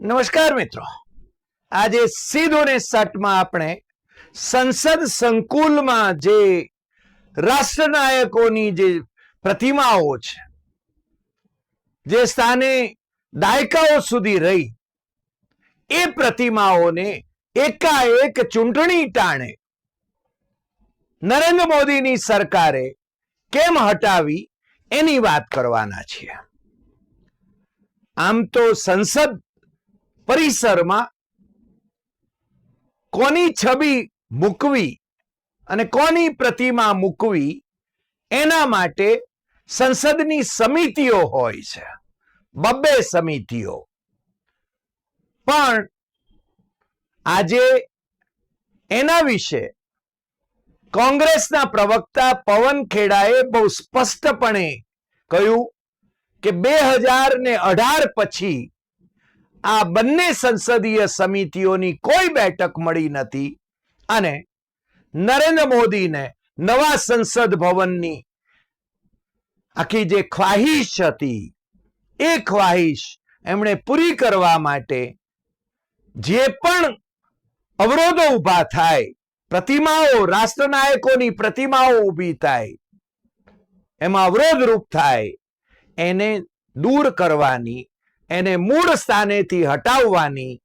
નમસ્કાર મિત્રો. આજે સીધો ને સટમાં આપણે સંસદ સંકુલમાં જે રાષ્ટ્રનાયકોની જે પ્રતિમાઓ છે, જે સ્થાને દાયકાઓ સુધી રહી, એ પ્રતિમાઓને એકાએક ચૂંટણી ટાણે નરેન્દ્ર મોદીની સરકારે કેમ હટાવી એની વાત કરવાના છીએ. આમ તો સંસદ પરિસરમાં કોની છબી મૂકવી અને કોની પ્રતિમા મૂકવી એના માટે સંસદની સમિતિઓ હોય છે. બબ્બે સમિતિઓ. પણ આજે એના વિશે કોંગ્રેસના પ્રવક્તા પવન ખેડાએ બહુ સ્પષ્ટપણે કહ્યું કે બે હજાર ને અઢાર પછી આ બંને સંસદીય સમિતિઓની કોઈ બેઠક મળી નથી અને નરેન્દ્ર મોદીને નવા સંસદ ભવનની આખી જે ખ્વાહિશ હતી, એ ખ્વાહિશ એમણે પૂરી કરવા માટે જે પણ અવરોધો ઊભા થાય, પ્રતિમાઓ, રાષ્ટ્રનાયકોની પ્રતિમાઓ ઊભી થાય, એમાં અવરોધરૂપ થાય, એને દૂર કરવાની એને મૂળ સ્થાનેથી હટાવવાની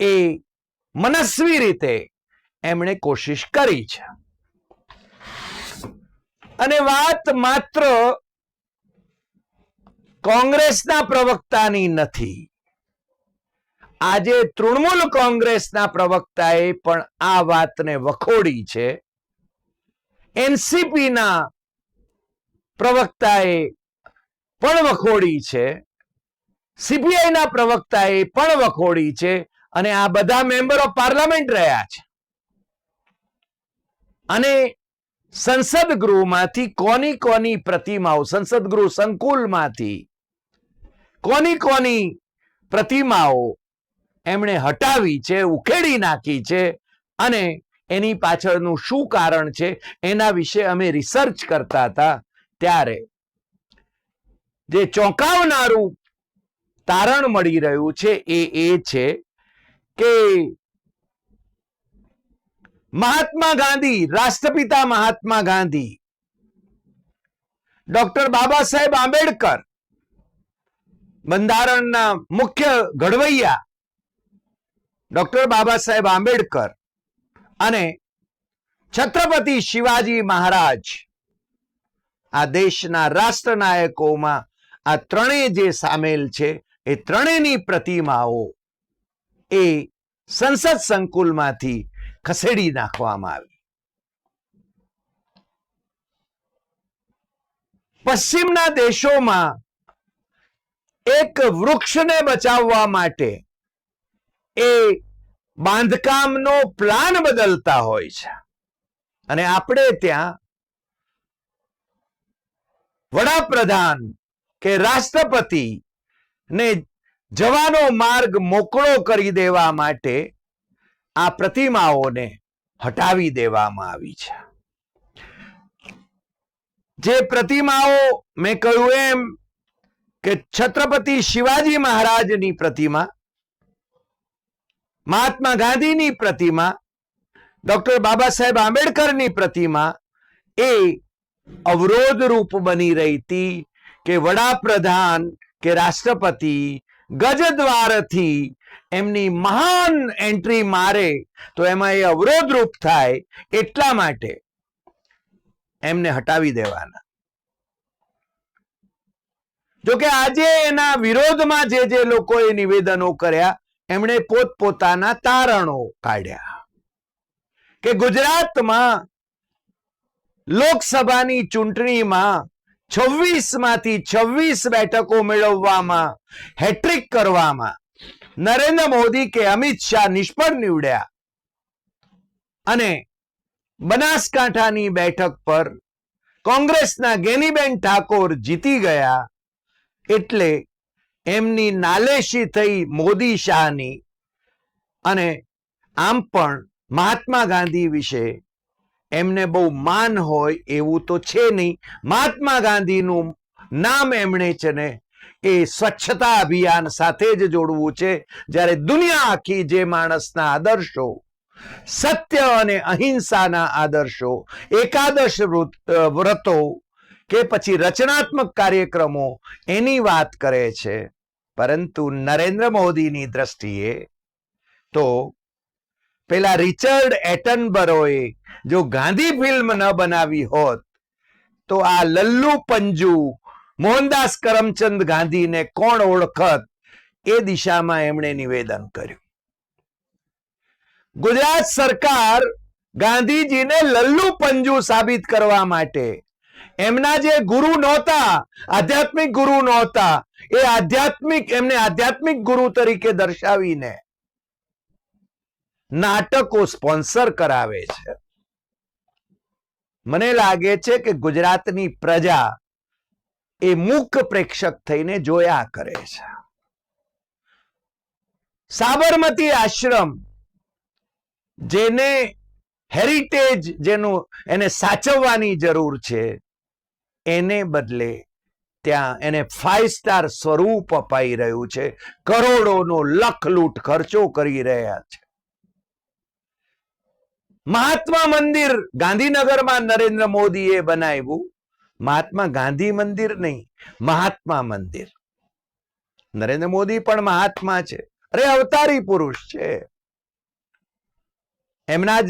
એ મનસ્વી રીતે એમણે કોશિશ કરી છે. અને વાત માત્ર કોંગ્રેસના પ્રવક્તાની નથી. આજે તૃણમૂલ કોંગ્રેસના પ્રવક્તાએ પણ આ વાતને વખોડી છે. એનસીપીના પ્રવક્તાએ પણ વખોડી છે. સીપીઆઈના પ્રવક્તાએ પણ વખોડી છે અને આ બધા મેમ્બર ઓફ પાર્લામેન્ટ રહ્યા છે. અને સંસદ ગૃહમાંથી કોની કોની પ્રતિમાઓ, સંસદ ગૃહ સંકુલમાંથી કોની કોની પ્રતિમાઓ એમણે હટાવી છે, ઉખેડી નાખી છે અને એની પાછળનું શું કારણ છે એના વિશે અમે રિસર્ચ કરતા હતા ત્યારે જે ચોંકાવનારું તારણ મળી રહ્યું છે એ એ છે કે મહાત્મા ગાંધી, રાષ્ટ્રપિતા મહાત્મા ગાંધી, ડોક્ટર બાબા સાહેબ આંબેડકર, બંધારણના મુખ્ય ઘડવૈયા, ડોક્ટર બાબા સાહેબ આંબેડકર અને છત્રપતિ શિવાજી મહારાજ આ દેશના રાષ્ટ્રનાયકોમાં આ ત્રણેય જે સામેલ છે એ ત્રણેયની પ્રતિમાઓ એ સંસદ સંકુલમાંથી ખસેડી નાખવામાં આવી. પશ્ચિમના દેશોમાં એક વૃક્ષને બચાવવા માટે એ બાંધકામનો પ્લાન બદલતા હોય છે. અને આપણે ત્યાં વડાપ્રધાન કે રાષ્ટ્રપતિ ને જવાનો માર્ગ મોકળો કરી દેવા માટે આ પ્રતિમાઓને હટાવી દેવામાં આવી છે. જે પ્રતિમાઓ મેં કહ્યું એમ કે છત્રપતિ શિવાજી મહારાજની પ્રતિમા, મહાત્મા ગાંધીની પ્રતિમા, ડોક્ટર બાબા સાહેબ આંબેડકરની પ્રતિમા એ અવરોધ રૂપ બની રહી હતી કે વડાપ્રધાન કે રાષ્ટ્રપતિ ગજદ્વારથી એમની મહાન એન્ટ્રી મારે, તો એમાં એ અવરોધરૂપ થાય એટલા માટે એમને હટાવી દેવાના. જોકે આજે એના વિરોધમાં જે જે લોકોએ નિવેદનો કર્યા, એમણે પોતપોતાના તારણો કાઢ્યા. કે ગુજરાતમાં લોકસભાની ચૂંટણીમાં છવ્વીસમાંથી છવ્વીસ બેઠકો મેળવવામાં, હેટ્રિક કરવામાં. નરેન્દ્ર મોદી કે અમિત શાહ નિષ્ફળ નીવડ્યા. અને બનાસકાંઠાની બેઠક પર કોંગ્રેસના ગેનીબેન ઠાકોર જીતી ગયા એટલે એમની નાલેશી થઈ મોદી શાહની. અને આમ પણ મહાત્મા ગાંધી વિશે એમને બહુ માન હોય એવું તો છે નહીં. મહાત્મા ગાંધીનું નામ એમણે છે ને એ સ્વચ્છતા અભિયાન સાથે જ જોડવું છે. જ્યારે દુનિયા આખી જે માણસના આદર્શો, સત્ય અને અહિંસાના આદર્શો, એકાદશ વ્રતો કે પછી રચનાત્મક કાર્યક્રમો એની વાત કરે છે. પરંતુ નરેન્દ્ર મોદીની દ્રષ્ટિએ તો પેલા રિચર્ડ એટનબરોએ જો ગાંધી ફિલ્મ ન બનાવી હોત, તો આ લલ્લુ પંજુ, મોહનદાસ કરમચંદ ગાંધીને કોણ ઓળખત એ દિશામાં એમણે નિવેદન કર્યું. ગુજરાત સરકાર ગાંધીજીને લલ્લુ પંજુ સાબિત કરવા માટે એમના જે ગુરુ નહોતા, આધ્યાત્મિક ગુરુ નહોતા, એ આધ્યાત્મિક, એમને આધ્યાત્મિક ગુરુ તરીકે દર્શાવીને નાટકો સ્પોન્સર કરાવે છે. મને લાગે છે કે ગુજરાતની પ્રજા એ મુખ પ્રેક્ષક થઈને જોયા કરે છે. સાબરમતી આશ્રમ, જેને હેરિટેજ જેનું એને સાચવવાની જરૂર છે, એને બદલે ત્યાં એને ફાઈવ સ્ટાર સ્વરૂપ અપાઈ રહ્યું છે. કરોડોનો લખ લૂંટ ખર્ચો કરી રહ્યા છે. મહાત્મા મંદિર ગાંધીનગરમાં નરેન્દ્ર મોદીએ બનાવ્યું. મહાત્મા ગાંધી મંદિર નહીં, મહાત્મા મંદિર. નરેન્દ્ર મોદી પણ મહાત્મા છે. અરે અવતારી પુરુષ છે. એમના જ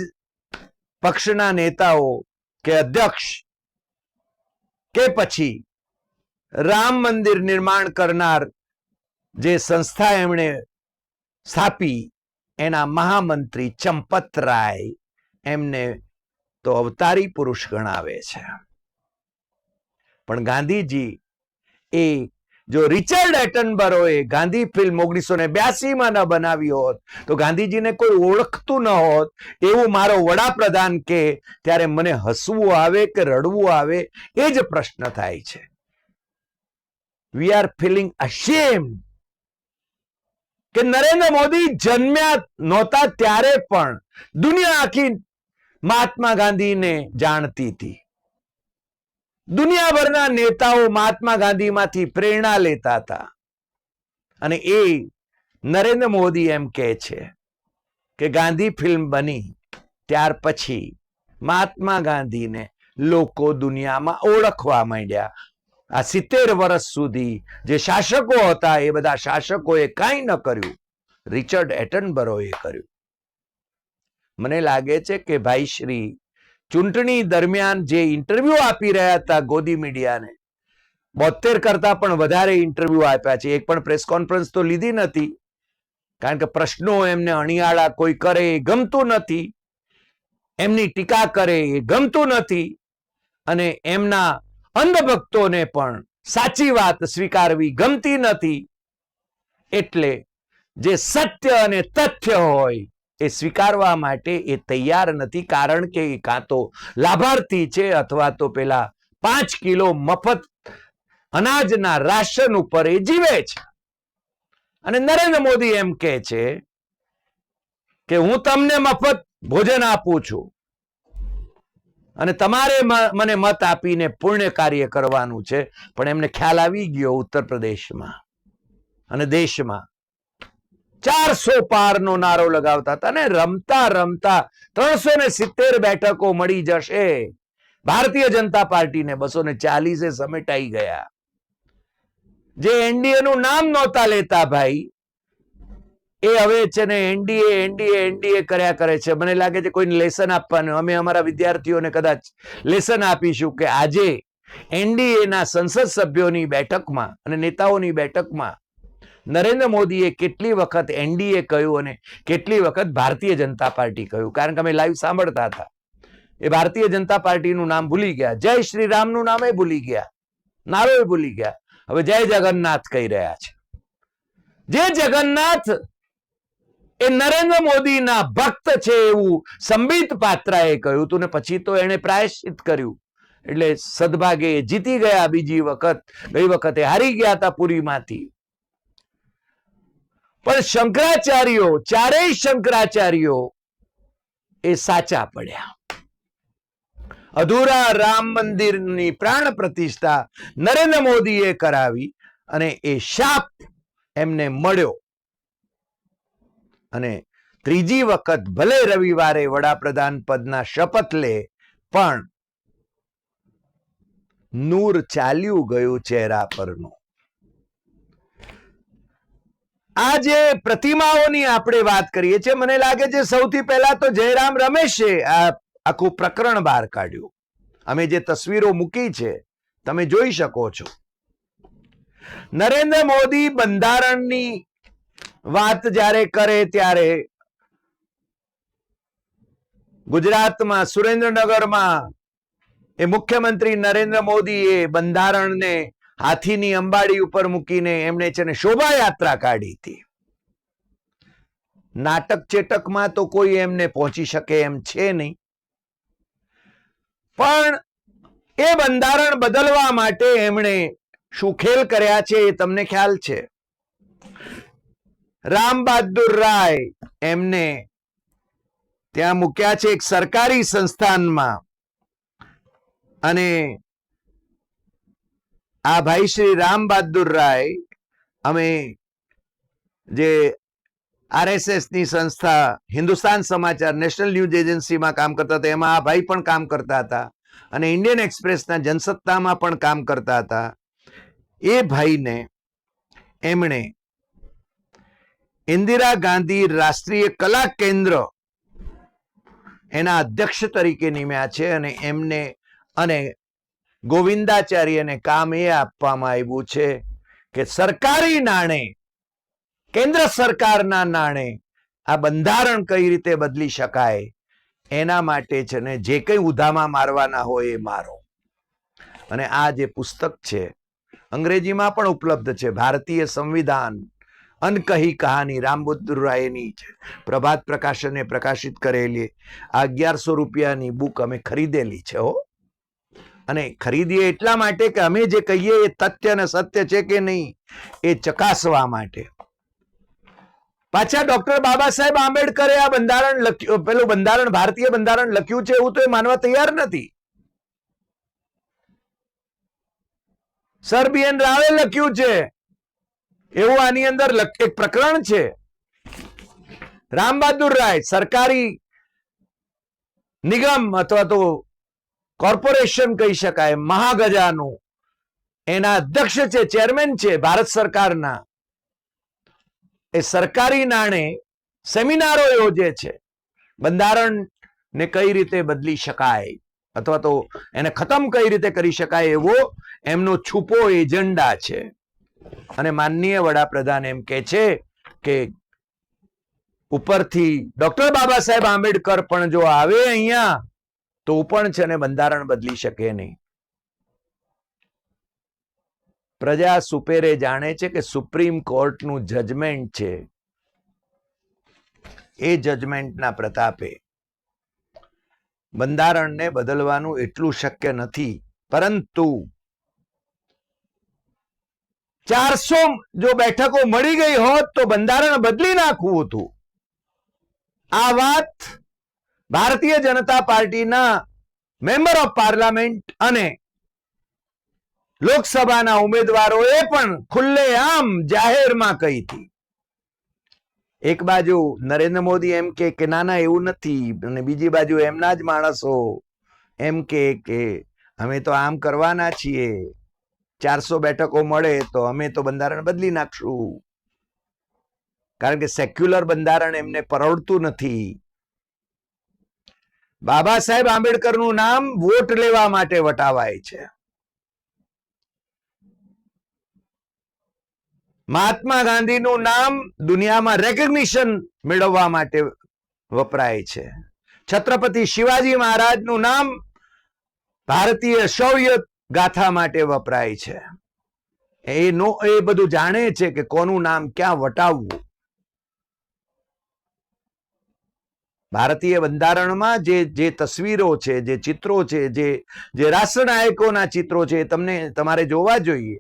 પક્ષના નેતાઓ કે અધ્યક્ષ કે પછી રામ મંદિર નિર્માણ કરનાર જે સંસ્થા એમણે સ્થાપી, એના મહામંત્રી ચંપત રાય એમને તો અવતારી પુરુષ ગણાવે છે. પણ ગાંધીજી એ જો રિચર્ડ એટનબરોએ ગાંધી ફિલ્મ ઓગણીસો ને બ્યાસી માં ન બનાવી હોત, તો ગાંધીજીને કોઈ ઓળખતું ન હોત, એવું મારો વડાપ્રધાન કે ત્યારે મને હસવું આવે કે રડવું આવે એ જ પ્રશ્ન થાય છે. વી આર ફિલિંગ અશેમ કે નરેન્દ્ર મોદી જન્મ્યા નહોતા ત્યારે પણ દુનિયા આખી મહાત્મા ગાંધીને જાણતી હતી. દુનિયાભરના નેતાઓ મહાત્મા ગાંધીમાંથી પ્રેરણા લેતા હતા. અને એ નરેન્દ્ર મોદી એમ કહે છે કે ગાંધી ફિલ્મ બની ત્યાર પછી મહાત્મા ગાંધીને લોકો દુનિયામાં ઓળખવા માંડ્યા. આ સિત્તેર વર્ષ સુધી જે શાસકો હતા એ બધા શાસકોએ કાંઈ ન કર્યું. રિચર્ડ એટનબરોએ કર્યું. મને લાગે છે કે ભાઈ શ્રી, ચૂંટણી દરમિયાન જે ઇન્ટરવ્યુ આપી રહ્યા હતા ગોદી મીડિયાને બોતેર કરતા પણ વધારે ઇન્ટરવ્યુ આપ્યા છે. એક પણ પ્રેસ કોન્ફરન્સ તો લીધી નથી. કારણ કે પ્રશ્નો એમને અણિયાળા કોઈ કરે એ ગમતું નથી. એમની ટીકા કરે એ ગમતું નથી. અને એમના અંધભક્તોને પણ સાચી વાત સ્વીકારવી ગમતી નથી. એટલે જે સત્ય અને તથ્ય હોય એ સ્વીકારવા માટે એ તૈયાર નથી. કારણ કે એ કાં તો લાભાર્થી છે અથવા તો પેલા પાંચ કિલો મફત અનાજના રાશન ઉપર એ જીવે છે. અને નરેન્દ્ર મોદી એમ કે છે કે હું તમને મફત ભોજન આપું છું. અને તમારે મને મત આપીને પુણ્ય કાર્ય કરવાનું છે. પણ એમને ખ્યાલ આવી ગયો ઉત્તર પ્રદેશમાં અને દેશમાં. ચારસો પારનો નારો લગાવતા હતા ને રમતા રમતા ત્રણસો ને સિત્તેર બેઠકો મળી જશે. ભારતીય જનતા પાર્ટીને બસો ને ચાલીસે સમેટાઈ ગયા. જે એનડીએ નું નામ નહોતા લેતા ભાઈ, એ હવે છે ને એનડીએ એનડીએ એનડીએ કર્યા કરે છે. મને લાગે છે કોઈને લેસન આપવાનું. અમે અમારા વિદ્યાર્થીઓને કદાચ લેસન આપીશું કે આજે એનડીએ ના સંસદ સભ્યોની બેઠકમાં અને નેતાઓની બેઠકમાં નરેન્દ્ર મોદીએ કેટલી વખત એનડીએ કહ્યું અને કેટલી વખત ભારતીય જનતા પાર્ટી કહ્યું? કારણ કે અમે લાઈવ સાંભળતા હતા. એ ભારતીય જનતા પાર્ટીનું નામ ભૂલી ગયા. જય શ્રી રામનું નામે ભૂલી ગયા. નારોય ભૂલી ગયા. હવે જય જગન્નાથ કહી રહ્યા છે. જે જગન્નાથ એ નરેન્દ્ર મોદીના ભક્ત છે એવું સંબિત પાત્રાએ કહ્યું હતું ને પછી તો એણે પ્રાયશ્ચિત કર્યું. એટલે સદભાગે જીતી ગયા બીજી વખત. ગઈ વખતે હારી ગયા હતા પુરીમાંથી. પણ શંકરાચાર્યો, ચારેય શંકરાચાર્યો એ સાચા પડ્યા. અધૂરા રામ મંદિરની પ્રાણ પ્રતિષ્ઠા નરેન્દ્ર મોદીએ કરાવી અને એ શાપ એમને મળ્યો. અને ત્રીજી વખત ભલે રવિવારે વડાપ્રધાન પદના શપથ લે, પણ નૂર ચાલ્યું ગયું ચહેરા પરનું. આ જે પ્રતિમાઓની આપણે વાત કરીએ છીએ, મને લાગે છે સૌથી પહેલા તો જયરામ રમેશે આ આખું પ્રકરણ બહાર કાઢ્યું. અમે જે તસવીરો મૂકી છે, તમે જોઈ શકો છો. નરેન્દ્ર મોદી બંધારણની વાત જ્યારે કરે ત્યારે ગુજરાતમાં, સુરેન્દ્રનગરમાં એ મુખ્યમંત્રી નરેન્દ્ર મોદીએ બંધારણને હાથીની અંબાડી ઉપર મૂકીને એમણે છે ને શોભાયાત્રા કાઢી હતી. નાટક ચેટકમાં તો કોઈ એમને પહોંચી શકે એમ છે નહીં. પણ એ બંધારણ બદલવા માટે એમણે શું ખેલ કર્યા છે એ તમને ખ્યાલ છે? રામ બહાદુર રાય એમને ત્યાં મૂક્યા છે એક સરકારી સંસ્થાનમાં. અને આ ભાઈ શ્રી રામ બહાદુર રાય, અમે જે આરએસએસની સંસ્થા હિન્દુસ્તાન સમાચાર નેશનલ ન્યૂઝ એજન્સીમાં કામ કરતા હતા, એમાં આ ભાઈ પણ કામ કરતા હતા અને ઇન્ડિયન એક્સપ્રેસના જનસત્તામાં પણ કામ કરતા હતા. એ ભાઈને એમણે ઇન્દિરા ગાંધી રાષ્ટ્રીય કલા કેન્દ્ર એના અધ્યક્ષ તરીકે નિમ્યા છે અને એમને અને ગોવિંદાચાર્યને કામ એ આપવામાં આવ્યું છે કે સરકારી નાણે, કેન્દ્ર સરકારના નાણે આ બંધારણ કઈ રીતે બદલી શકાય, એના માટે છે ને જે કંઈ ઉધામાં મારવાના હોય એ મારો. અને આ જે પુસ્તક છે, અંગ્રેજીમાં પણ ઉપલબ્ધ છે, ભારતીય સંવિધાન, અનકહી કહાની રામબુદ્ધુર રાયની છે પ્રભાત પ્રકાશને પ્રકાશિત કરેલી આ અગિયારસો રૂપિયાની બુક અમે ખરીદેલી છે હો. અને ખરીદીએ એટલા માટે કે અમે જે કહીએ એ તથ્ય અને સત્ય છે કે નહીં, એ ચકાસવા માટે. પાછા ડોક્ટર બાબા સાહેબ આંબેડકરે આ બંધારણ લખ્યું, પેલું બંધારણ, ભારતીય બંધારણ લખ્યું છે એવું તો એ માનવા તૈયાર નથી. સર બી એન રાવે લખ્યું છે, એવું આની અંદર એક પ્રકરણ છે. રામ બહાદુર રાય સરકારી નિગમ અથવા તો કોર્પોરેશન કહી શકાય, મહાગજાનું. એના અધ્યક્ષ છે, ચેરમેન છે ભારત સરકારના. એ સરકારી નાણે સેમિનારો યોજે છે. બંધારણ ને કઈ રીતે બદલી શકાય અથવા તો એને ખતમ કઈ રીતે કરી શકાય એવો એમનો છુપો એજન્ડા છે. અને માનનીય વડાપ્રધાન એમ કે છે કે ઉપરથી ડોક્ટર બાબા સાહેબ આંબેડકર પણ જો આવે અહીંયા તો પણ છે ને બંધારણ બદલી શકે નહીં. પ્રજા સુપેરે જાણે છે કે સુપ્રીમ કોર્ટનું જજમેન્ટ છે. એ જજમેન્ટના પ્રતાપે બંધારણને બદલવાનું એટલું શક્ય નથી, પરંતુ ચારસો જો બેઠકો મળી ગઈ હોત તો બંધારણ બદલી નાખવું હતું. આ વાત ભારતીય જનતા પાર્ટીના મેમ્બર ઓફ પાર્લામેન્ટ અને લોકસભાના ઉમેદવારોએ પણ ખુલ્લેઆમ જાહેરમાં કહી હતી. એક બાજુ નરેન્દ્ર મોદી એમ કે ના ના, એવું નથી અને બીજી બાજુ એમના જ માણસો એમ કે અમે તો આમ કરવાના છીએ. ચારસો બેઠકો મળે તો અમે તો બંધારણ બદલી નાખશું. કારણ કે સેક્યુલર બંધારણ એમને પરવડતું નથી. બાબા સાહેબ આંબેડકરનું નામ વોટ લેવા માટે વટાવાય છે. મહાત્મા ગાંધીનું નામ દુનિયામાં રેકગ્નિશન મેળવવા માટે વપરાય છે. છત્રપતિ શિવાજી મહારાજનું નામ ભારતીય શૌર્ય ગાથા માટે વપરાય છે. એ નો, એ બધું જાણે છે કે કોનું નામ ક્યાં વટાવવું? ભારતીય બંધારણમાં જે જે તસવીરો છે, જે ચિત્રો છે, જે જે રાષ્ટ્રનાયકોના ચિત્રો છે એ તમને, તમારે જોવા જોઈએ.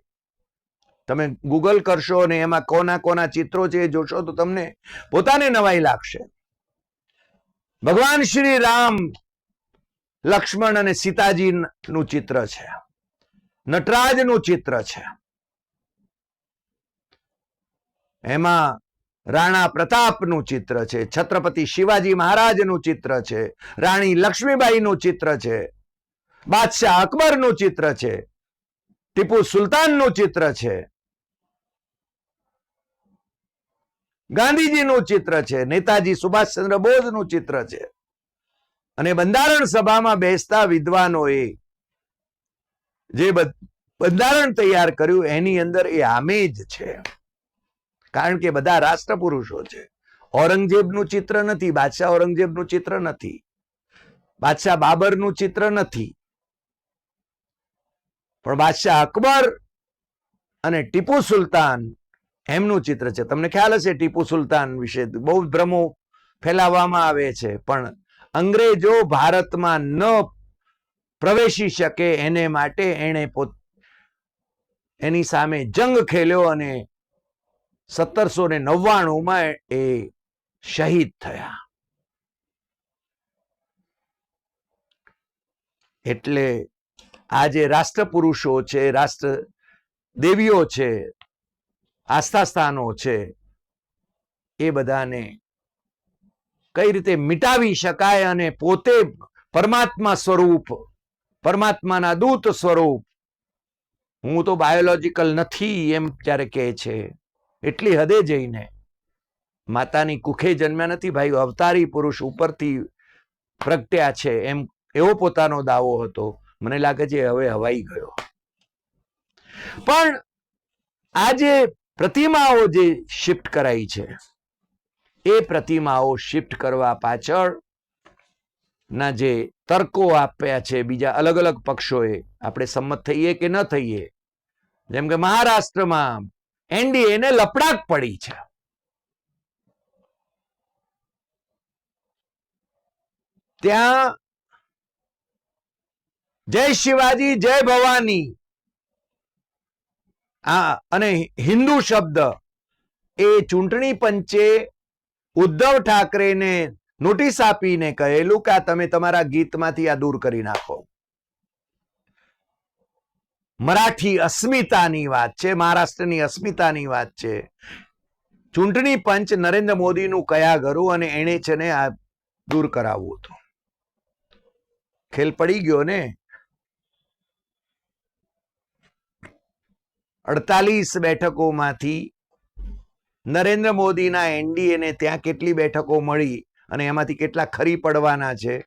તમે ગૂગલ કરશો અને એમાં કોના કોના ચિત્રો છે એ જોશો તો તમને પોતાને નવાઈ લાગશે. ભગવાન શ્રી રામ, લક્ષ્મણ અને સીતાજી નું ચિત્ર છે. નટરાજનું ચિત્ર છે. એમાં રાણા પ્રતાપનું ચિત્ર છે, છત્રપતિ શિવાજી મહારાજનું ચિત્ર છે, રાણી લક્ષ્મીબાઈનું ચિત્ર છે, બાદશાહ અકબરનું ચિત્ર છે, ટીપુ સુલતાનનું ચિત્ર છે, ગાંધીજીનું ચિત્ર છે, નેતાજી સુભાષચંદ્ર બોઝનું ચિત્ર છે. અને બંધારણ સભામાં બેસતા વિદ્વાનોએ જે બંધારણ તૈયાર કર્યું, એની અંદર એ આમે જ છે. કારણ કે બધા રાષ્ટ્ર પુરુષો છે. ઔરંગઝેબનું ચિત્ર નથી, બાદશાહ ઔરંગઝેબનું ચિત્ર નથી. બાદશાહ બાબરનું ચિત્ર નથી. પણ બાદશાહ અકબર અને ટીપુ સુલતાન એમનું ચિત્ર છે. તમને ખ્યાલ હશે ટીપુ સુલતાન વિશે બહુ ભ્રમો ફેલાવવામાં આવે છે. પણ અંગ્રેજો ભારતમાં ન પ્રવેશી શકે એને માટે એણે પોત, એની સામે જંગ ખેલ્યો અને સત્તરસો ને નવ્વાણું માં એ શહીદ થયા. એટલે આ જે રાષ્ટ્રપુરુષો છે રાષ્ટ્ર દેવીઓ છે આસ્થા સ્થાનો છે, એ બધાને કઈ રીતે મિટાવી શકાય અને પોતે પરમાત્મા સ્વરૂપ, પરમાત્માના દૂત સ્વરૂપ, હું તો બાયોલોજીકલ નથી એમ જ્યારે કહે છે. એટલી હદે જઈને માતાની કુખે જન્મ્યા નથી, ભાઈ, અવતારી પુરુષ ઉપરથી પ્રગટ્યા છે, એમ, એવો પોતાનો દાવો હતો. મને લાગે છે હવે હવાઈ ગયો. પણ આ જે પ્રતિમાઓ જે શિફ્ટ કરાઈ છે, એ પ્રતિમાઓ શિફ્ટ કરવા પાછળ ના જે તર્કો આપ્યા છે, બીજા અલગ અલગ પક્ષોએ, આપણે સંમત થઈએ કે ન થઈએ, જેમ કે મહારાષ્ટ્રમાં એનડીએ ને લપડાક પડી છે. ત્યાં જય શિવાજી, જય ભવાની. આ અને હિન્દુ શબ્દ એ ચૂંટણી પંચે ઉદ્ધવ ઠાકરેને નોટિસ આપીને કહેલું કે આ તમે તમારા ગીતમાંથી આ દૂર કરી નાખો. મરાઠી અસ્મિતાની વાત છે, મહારાષ્ટ્રની અસ્મિતાની વાત છે. ચૂંટણી પંચ નરેન્દ્ર મોદીનું કયા ગરું અને એણે છે ને આ દૂર કરાવવું હતું? ખેલ પડી ગયો ને? અડતાલીસ બેઠકોમાંથી નરેન્દ્ર મોદીના એનડીએને ત્યાં કેટલી બેઠકો મળી અને એમાંથી કેટલા ખરી પડવાના છે,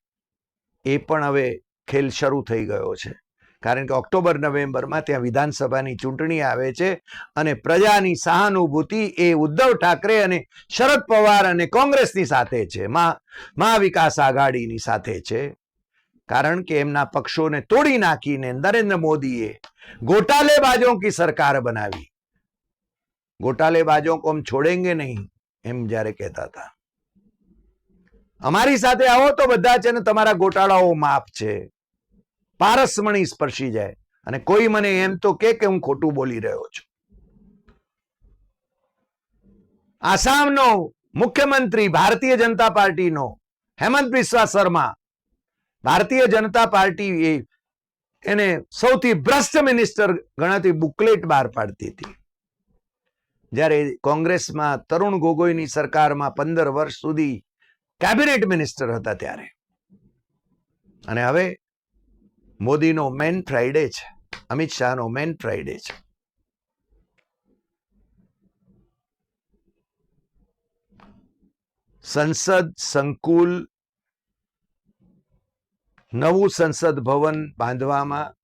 એ પણ હવે ખેલ શરૂ થઈ ગયો છે. કારણ કે ઓક્ટોબર, નવેમ્બરમાં ત્યાં વિધાનસભાની ચૂંટણી આવે છે અને પ્રજાની સહાનુભૂતિ એ ઉદ્ધવ ઠાકરે અને શરદ પવાર અને કોંગ્રેસની સાથે છે મહાવિકાસ આઘાડીની સાથે છે. કારણ કે એમના પક્ષોને તોડી નાખીને નરેન્દ્ર મોદીએ ગોટાલે બાજો કી સરકાર બનાવી. ગોટાલે બાજો હમ છોડેંગે નહીં, એમ જ્યારે કહેતા હતા. અમારી સાથે આવો તો બધા છે ને તમારા ગોટાળાઓ માફ છે. પારસમણી સ્પર્શી જાય. અને કોઈ મને એમ તો કે હું ખોટું બોલી રહ્યો છું. આસામનો મુખ્યમંત્રી ભારતીય જનતા પાર્ટીનો હેમંત બિસ્વા શર્મા, ભારતીય જનતા પાર્ટી એને સૌથી ભ્રષ્ટ મિનિસ્ટર ગણાતી બુકલેટ બહાર પાડતી હતી. જ્યારે કોંગ્રેસમાં તરુણ ગોગોઈની સરકારમાં પંદર વર્ષ સુધી કેબિનેટ મિનિસ્ટર હતા ત્યારે. અને હવે મોદીનો મેન ફ્રાઈડે છે. અમિત શાહનો મેન ફ્રાઈડે છે. સંસદ સંકુલ નવું સંસદ ભવન બાંધવામાં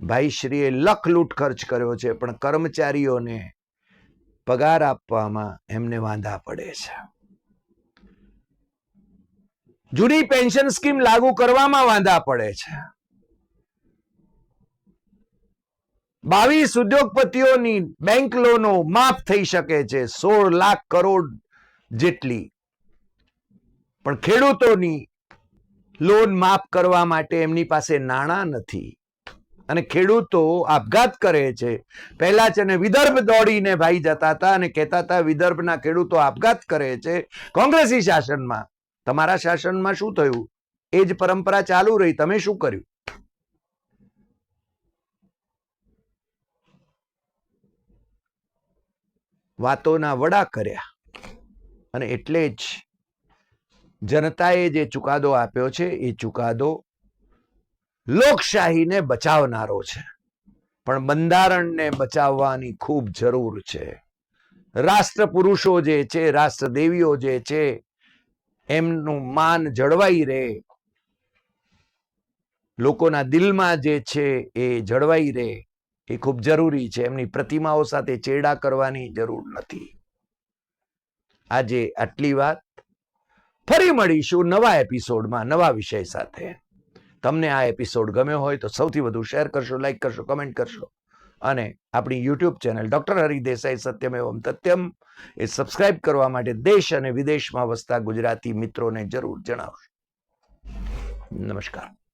ભાઈશ્રીએ લખ લૂંટ ખર્ચ કર્યો છે, પણ કર્મચારીઓને પગાર આપવામાં એમને વાંધા પડે છે. જૂની પેન્શન સ્કીમ લાગુ કરવામાં વાંધા પડે છે. બાવીસ ઉદ્યોગપતિઓની બેંક લોનો માફ થઈ શકે છે, સોળ લાખ કરોડ જેટલી. પણ ખેડૂતોની લોન માફ કરવા માટે એમની પાસે નાણાં નથી. અને ખેડૂતો આપઘાત કરે છે. પહેલા છે ને વિદર્ભ દોડીને ભાઈ જતા હતા અને કહેતા હતા, વિદર્ભના ખેડૂતો આપઘાત કરે છે કોંગ્રેસી શાસનમાં. તમારા શાસનમાં શું થયું? એ જ પરંપરા ચાલુ રહી. તમે શું કર્યું? વાતોના વડા કર્યા. અને એટલે જ જનતાએ જે ચુકાદો આપ્યો છે, એ ચુકાદો લોકશાહીને બચાવનારો છે. પણ બંધારણને બચાવવાની ખૂબ જરૂર છે. રાષ્ટ્ર પુરુષો જે છે રાષ્ટ્ર દેવીઓ જે છે, એમનું માન જળવાઈ રહે. લોકોના દિલમાં જે છે, એ જળવાઈ રહે. એ ખૂબ જરૂરી છે. એમની પ્રતિમાઓ સાથે ચેડા કરવાની જરૂર નથી. આજે આટલી વાત. ફરી મળીશું નવા એપિસોડમાં, નવા વિષય સાથે. તમને આ એપિસોડ ગમ્યો હોય તો સૌથી વધુ શેર કરશો, લાઈક કરશો, કમેન્ટ કરશો. અને આપણી યુટ્યુબ ચેનલ ડૉક્ટર હરિદેસાઈ સત્યમ એવમ તત્યમ એ સબસ્ક્રાઇબ કરવા માટે દેશ અને વિદેશમાં વસતા ગુજરાતી મિત્રોને જરૂર જણાવશો. નમસ્કાર.